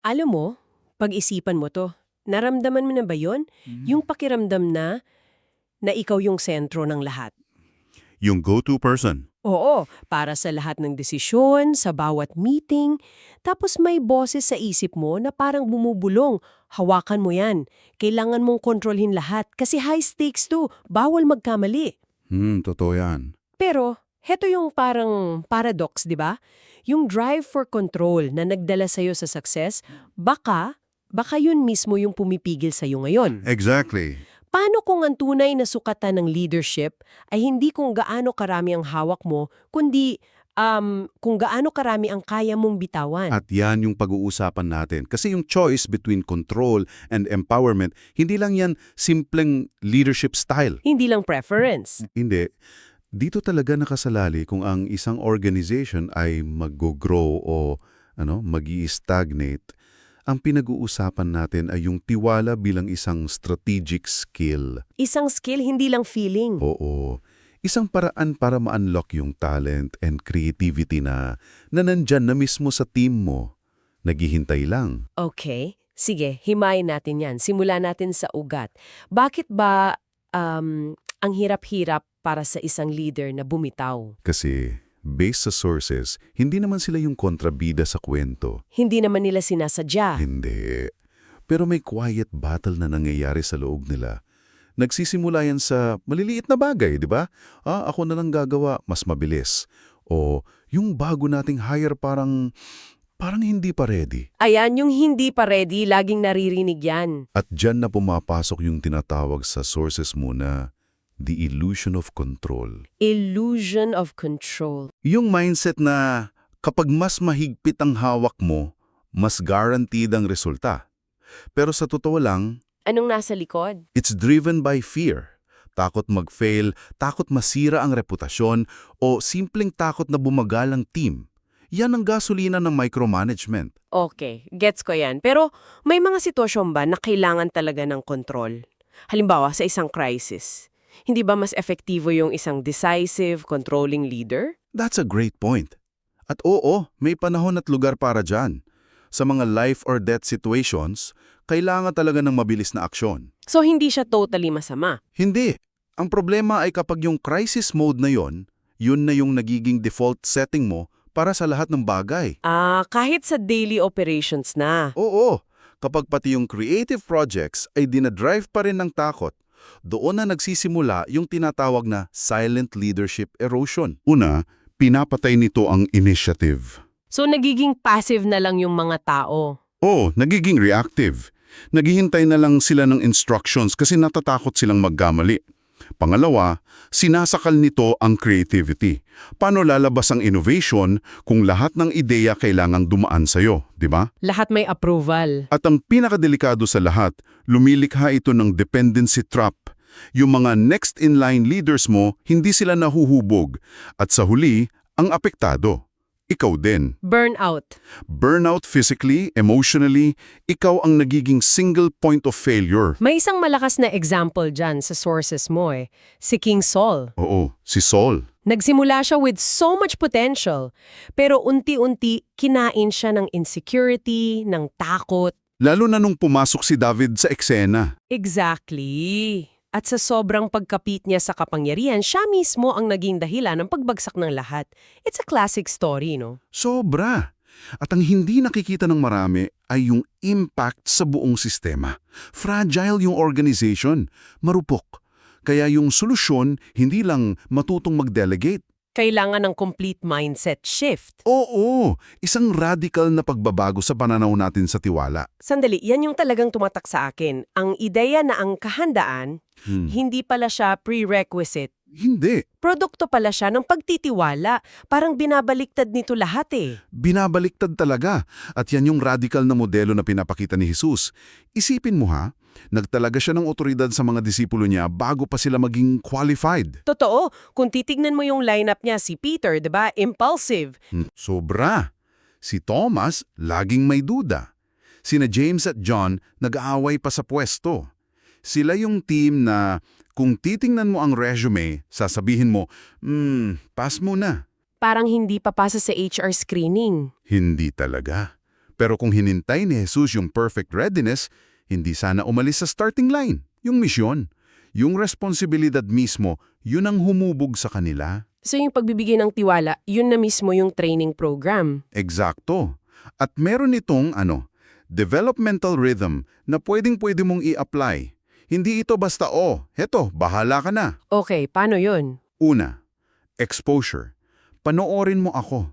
Alam mo, pag-isipan mo to, naramdaman mo na ba yon? Yung pakiramdam na, na ikaw yung sentro ng lahat. Yung go-to person. Oo, para sa lahat ng desisyon, sa bawat meeting. Tapos may boses sa isip mo na parang bumubulong. Hawakan mo yan. Kailangan mong kontrolhin lahat kasi high stakes to. Bawal magkamali. Hmm, totoo yan. Pero, heto yung parang paradox, di ba? Yung drive for control na nagdala sa'yo sa success, baka, baka yun mismo yung pumipigil sa'yo ngayon. Exactly. Paano kung ang tunay na sukatan ng leadership ay hindi kung gaano karami ang hawak mo, kundi um, kung gaano karami ang kaya mong bitawan? At yan yung pag-uusapan natin. Kasi yung choice between control and empowerment, hindi lang yan simpleng leadership style. hindi lang preference. Hindi. Dito talaga nakasalali kung ang isang organization ay mag-grow o ano, mag stagnate ang pinag-uusapan natin ay yung tiwala bilang isang strategic skill. Isang skill, hindi lang feeling. Oo. Isang paraan para ma-unlock yung talent and creativity na, na nandyan na mismo sa team mo. Naghihintay lang. Okay, sige, himayin natin yan. Simula natin sa ugat. Bakit ba um, ang hirap-hirap para sa isang leader na bumitaw? Kasi, based sa sources, hindi naman sila yung kontrabida sa kwento. Hindi naman nila sinasadya. Hindi. Pero may quiet battle na nangyayari sa loob nila. Nagsisimula yan sa maliliit na bagay, di ba? Ah, ako na lang gagawa, mas mabilis. O yung bago nating hire parang, parang hindi pa ready. Ayan, yung hindi pa ready, laging naririnig yan. At dyan na pumapasok yung tinatawag sa sources muna, the illusion of control. Illusion of control. Yung mindset na kapag mas mahigpit ang hawak mo, mas guaranteed ang resulta. Pero sa totoo lang, Anong nasa likod? It's driven by fear. Takot mag-fail, takot masira ang reputasyon, o simpleng takot na bumagal ang team. Yan ang gasolina ng micromanagement. Okay, gets ko yan. Pero may mga sitwasyon ba na kailangan talaga ng kontrol? Halimbawa, sa isang crisis. Hindi ba mas efektibo yung isang decisive, controlling leader? That's a great point. At oo, may panahon at lugar para dyan. Sa mga life or death situations, kailangan talaga ng mabilis na aksyon. So hindi siya totally masama. Hindi. Ang problema ay kapag yung crisis mode na yon, yun na yung nagiging default setting mo para sa lahat ng bagay. Ah, kahit sa daily operations na. Oo, kapag pati yung creative projects ay dinadrive pa rin ng takot, doon na nagsisimula yung tinatawag na silent leadership erosion. Una, pinapatay nito ang initiative. So nagiging passive na lang yung mga tao. Oo, nagiging reactive. Naghihintay na lang sila ng instructions kasi natatakot silang magkamali. Pangalawa, sinasakal nito ang creativity. Paano lalabas ang innovation kung lahat ng ideya kailangang dumaan sa'yo, di ba? Lahat may approval. At ang pinakadelikado sa lahat, lumilikha ito ng dependency trap. Yung mga next-in-line leaders mo, hindi sila nahuhubog. At sa huli, ang apektado. Ikaw din. Burnout. Burnout physically, emotionally, ikaw ang nagiging single point of failure. May isang malakas na example dyan sa sources mo eh. Si King Saul. Oo, si Saul. Nagsimula siya with so much potential, pero unti-unti kinain siya ng insecurity, ng takot. Lalo na nung pumasok si David sa eksena. Exactly. At sa sobrang pagkapit niya sa kapangyarihan, siya mismo ang naging dahilan ng pagbagsak ng lahat. It's a classic story, no? Sobra. At ang hindi nakikita ng marami ay yung impact sa buong sistema. Fragile yung organization, marupok. Kaya yung solusyon, hindi lang matutong mag-delegate. Kailangan ng complete mindset shift. Oo, isang radical na pagbabago sa pananaw natin sa tiwala. Sandali, yan yung talagang tumatak sa akin. Ang ideya na ang kahandaan, Hmm. hindi pala siya prerequisite. Hindi. Produkto pala siya ng pagtitiwala. Parang binabaliktad nito lahat eh. Binabaliktad talaga. At yan yung radical na modelo na pinapakita ni Jesus. Isipin mo ha, nagtalaga siya ng otoridad sa mga disipulo niya bago pa sila maging qualified. Totoo, kung titignan mo yung lineup niya, si Peter, 'di ba? Impulsive. Hmm, Sobra. Si Thomas, laging may duda. Sina James at John, nag-aaway pa sa pwesto. Sila yung team na kung titingnan mo ang resume, sasabihin mo, hmm, pass mo na. Parang hindi papasa sa HR screening. Hindi talaga. Pero kung hinintay ni Jesus yung perfect readiness, hindi sana umalis sa starting line. Yung misyon, yung responsibilidad mismo, yun ang humubog sa kanila. So yung pagbibigay ng tiwala, yun na mismo yung training program. Eksakto. At meron itong ano, developmental rhythm na pwedeng-pwede mong i-apply. Hindi ito basta, oh, heto, bahala ka na. Okay, paano yun? Una, exposure. Panoorin mo ako.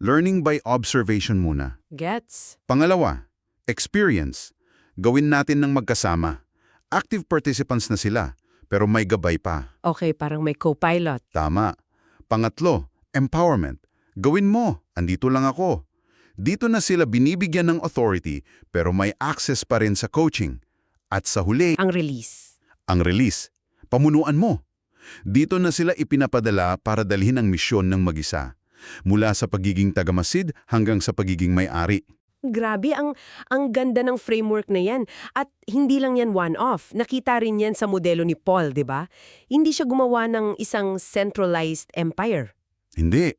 Learning by observation muna. Gets? Pangalawa, experience. Gawin natin ng magkasama. Active participants na sila, pero may gabay pa. Okay, parang may co-pilot. Tama. Pangatlo, empowerment. Gawin mo, andito lang ako. Dito na sila binibigyan ng authority, pero may access pa rin sa coaching. At sa huli, Ang release. ang release. Pamunuan mo. Dito na sila ipinapadala para dalhin ang misyon ng mag-isa. Mula sa pagiging tagamasid hanggang sa pagiging may-ari. Grabe, ang, ang ganda ng framework na yan. At hindi lang yan one-off. Nakita rin yan sa modelo ni Paul, di ba? Hindi siya gumawa ng isang centralized empire. Hindi.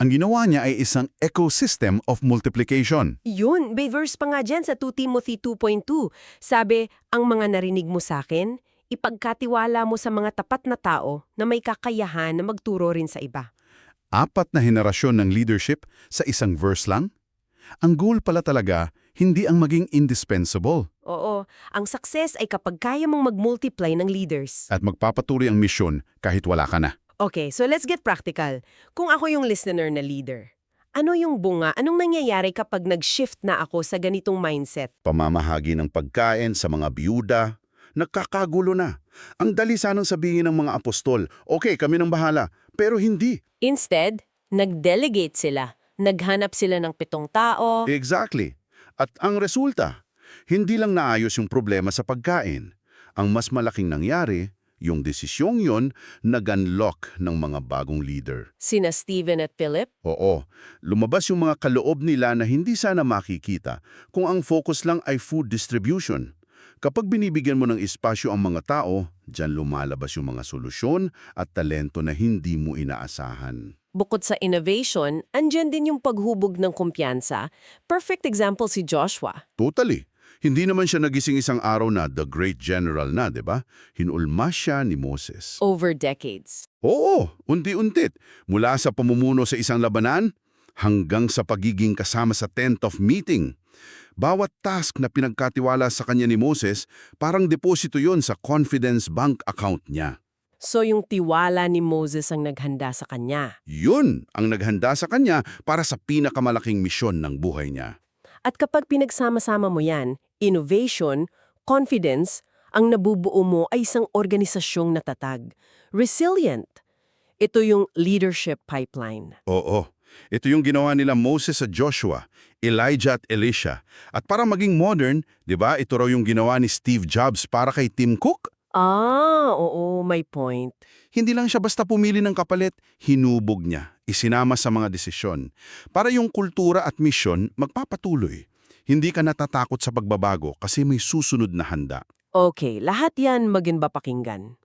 Ang ginawa niya ay isang ecosystem of multiplication. Yun, may verse pa nga dyan sa 2 Timothy 2.2. Sabi, ang mga narinig mo sa akin, ipagkatiwala mo sa mga tapat na tao na may kakayahan na magturo rin sa iba. Apat na henerasyon ng leadership sa isang verse lang? Ang goal pala talaga, hindi ang maging indispensable Oo, ang success ay kapag kaya mong mag-multiply ng leaders. at magpapatuloy ang misyon kahit wala ka na. Okay, so let's get practical. Kung ako yung listener na leader, ano yung bunga, anong nangyayari kapag nag-shift na ako sa ganitong mindset? Pamamahagi ng pagkain sa mga biyuda, nagkakagulo na. Ang dali sanang sabihin ng mga apostol, okay, kami nang bahala, pero hindi. Instead, nag-delegate sila. Naghanap sila ng pitong tao. Exactly. At ang resulta, hindi lang naayos yung problema sa pagkain. Ang mas malaking nangyari, yung desisyong yon nag-unlock ng mga bagong leader. Sina Stephen at Philip. Oo, lumabas yung mga kaloob nila na hindi sana makikita kung ang focus lang ay food distribution. Kapag binibigyan mo ng espasyo ang mga tao, dyan lumalabas yung mga solusyon at talento na hindi mo inaasahan. Bukod sa innovation, andyan din yung paghubog ng kumpiyansa. Perfect example si Joshua. Totally. Hindi naman siya nagising isang araw na the great general na, di ba? Hinulma siya ni Moses. Over decades. Oo, unti-untit. Mula sa pamumuno sa isang labanan hanggang sa pagiging kasama sa tent of meeting. Bawat task na pinagkatiwala sa kanya ni Moses, parang deposito yon sa confidence bank account niya. So yung tiwala ni Moses ang naghanda sa kanya. Yun ang naghanda sa kanya para sa pinakamalaking misyon ng buhay niya. At kapag pinagsama-sama mo yan, innovation, confidence, ang nabubuo mo ay isang organisasyong natatag. Resilient. Ito yung leadership pipeline. Oo, ito yung ginawa nila Moses at Joshua, Elijah at Elisha. At para maging modern, di ba, ito raw yung ginawa ni Steve Jobs para kay Tim Cook? Ah, oo, may point. Hindi lang siya basta pumili ng kapalit, hinubog niya, isinama sa mga desisyon. Para yung kultura at misyon magpapatuloy. Hindi ka natatakot sa pagbabago kasi may susunod na handa. Okay, lahat yan maginba pakinggan.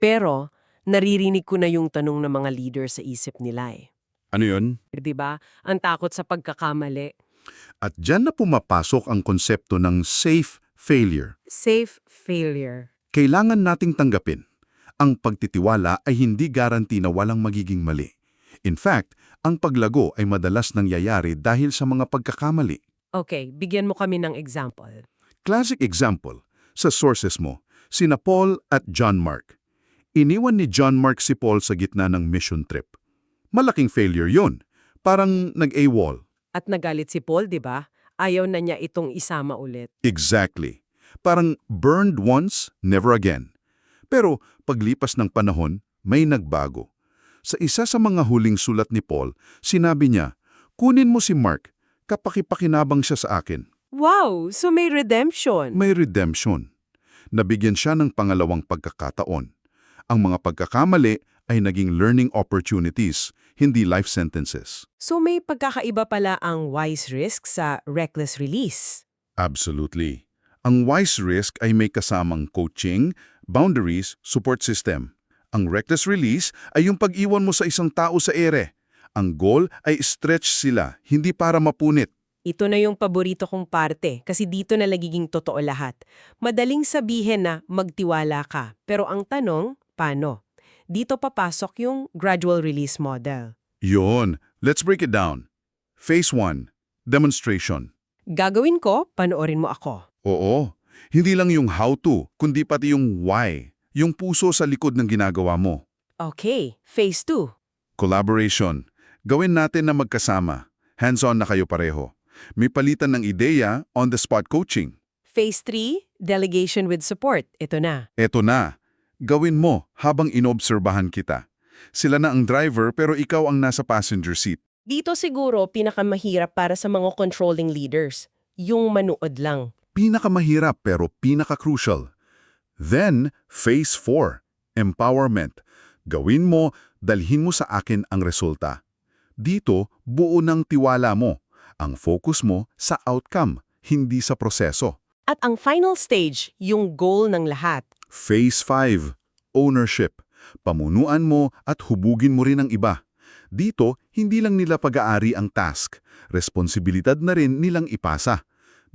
Pero, naririnig ko na yung tanong ng mga leader sa isip nila eh. Ano yun? Di ba? Ang takot sa pagkakamali. At dyan na pumapasok ang konsepto ng safe failure. Safe failure. Kailangan nating tanggapin. Ang pagtitiwala ay hindi garanti na walang magiging mali. In fact, ang paglago ay madalas nangyayari dahil sa mga pagkakamali. Okay, bigyan mo kami ng example. Classic example, sa sources mo, sina Paul at John Mark. Iniwan ni John Mark si Paul sa gitna ng mission trip. Malaking failure yon. Parang nag-AWOL. At nagalit si Paul, di ba? Ayaw na niya itong isama ulit. Exactly. Parang burned once, never again. Pero paglipas ng panahon, may nagbago. Sa isa sa mga huling sulat ni Paul, sinabi niya, Kunin mo si Mark, kapakipakinabang siya sa akin. Wow! So may redemption. May redemption. Nabigyan siya ng pangalawang pagkakataon. Ang mga pagkakamali ay naging learning opportunities, hindi life sentences. So may pagkakaiba pala ang wise risk sa reckless release. Absolutely. Ang wise risk ay may kasamang coaching, boundaries, support system. Ang reckless release ay yung pag-iwan mo sa isang tao sa ere. Ang goal ay stretch sila, hindi para mapunit. Ito na yung paborito kong parte kasi dito na nagiging totoo lahat. Madaling sabihin na magtiwala ka, pero ang tanong, paano? Dito papasok yung gradual release model. Yon, let's break it down. Phase 1, demonstration. Gagawin ko, panoorin mo ako. Oo, hindi lang yung how to, kundi pati yung why, yung puso sa likod ng ginagawa mo. Okay, phase 2. Collaboration. Gawin natin na magkasama. Hands-on na kayo pareho. May palitan ng ideya, on-the-spot coaching. Phase 3, delegation with support. Ito na. Eto na. Gawin mo habang inobserbahan kita. Sila na ang driver pero ikaw ang nasa passenger seat. Dito siguro pinakamahirap para sa mga controlling leaders. Yung manood lang. Pinakamahirap pero pinaka-crucial. Then, phase 4, empowerment. Gawin mo, dalhin mo sa akin ang resulta. Dito, buo ng tiwala mo. Ang focus mo sa outcome, hindi sa proseso. At ang final stage, yung goal ng lahat. Phase 5, ownership. Pamunuan mo at hubugin mo rin ang iba. Dito, hindi lang nila pag-aari ang task. Responsibilidad na rin nilang ipasa.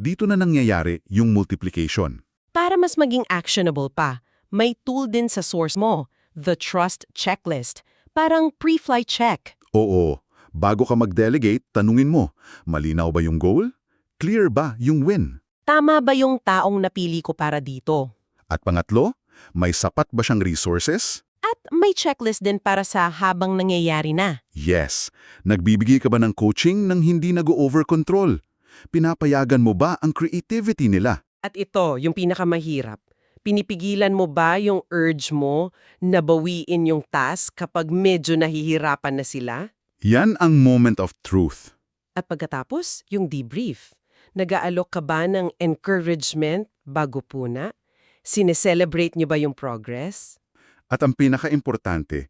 Dito na nangyayari yung multiplication. Para mas maging actionable pa, may tool din sa source mo, the trust checklist. Parang pre-flight check. Oo, bago ka mag-delegate, tanungin mo, malinaw ba yung goal? Clear ba yung win? Tama ba yung taong napili ko para dito? At pangatlo, may sapat ba siyang resources? At may checklist din para sa habang nangyayari na. Yes. Nagbibigay ka ba ng coaching nang hindi nag-over control? Pinapayagan mo ba ang creativity nila? At ito, yung pinakamahirap. Pinipigilan mo ba yung urge mo na bawiin yung task kapag medyo nahihirapan na sila? Yan ang moment of truth. At pagkatapos, yung debrief. Nag-aalok ka ba ng encouragement bago puna? Sineselebrate niyo ba yung progress? At ang pinaka-importante,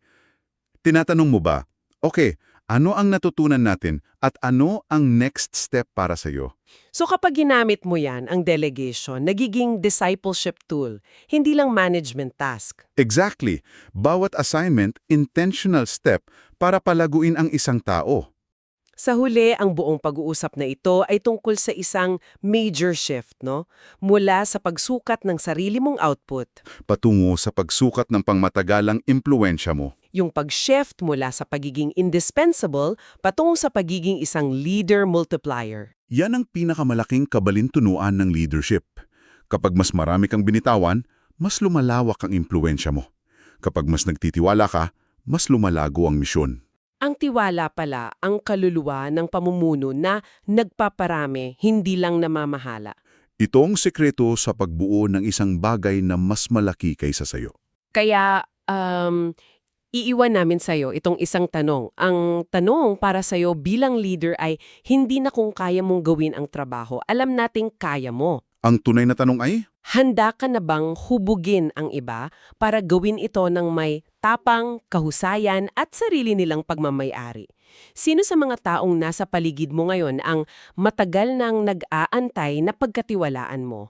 tinatanong mo ba, okay, ano ang natutunan natin at ano ang next step para sa'yo? So kapag ginamit mo yan, ang delegation, nagiging discipleship tool, hindi lang management task. Exactly. Bawat assignment, intentional step para palaguin ang isang tao. Sa huli, ang buong pag-uusap na ito ay tungkol sa isang major shift, no? Mula sa pagsukat ng sarili mong output, Patungo sa pagsukat ng pangmatagalang impluensya mo. yung pag-shift mula sa pagiging indispensable patungo sa pagiging isang leader multiplier. Yan ang pinakamalaking kabalintunuan ng leadership. Kapag mas marami kang binitawan, mas lumalawak ang impluensya mo. Kapag mas nagtitiwala ka, mas lumalago ang misyon. Ang tiwala pala ang kaluluwa ng pamumuno na nagpaparami, hindi lang namamahala. Ito ang sekreto sa pagbuo ng isang bagay na mas malaki kaysa sayo. Kaya, um, iiwan namin sa'yo itong isang tanong. Ang tanong para sa'yo bilang leader ay hindi na kung kaya mong gawin ang trabaho. Alam nating kaya mo. Ang tunay na tanong ay, Handa ka na bang hubugin ang iba para gawin ito ng may tapang, kahusayan at sarili nilang pagmamayari? Sino sa mga taong nasa paligid mo ngayon ang matagal nang nag-aantay na pagkatiwalaan mo?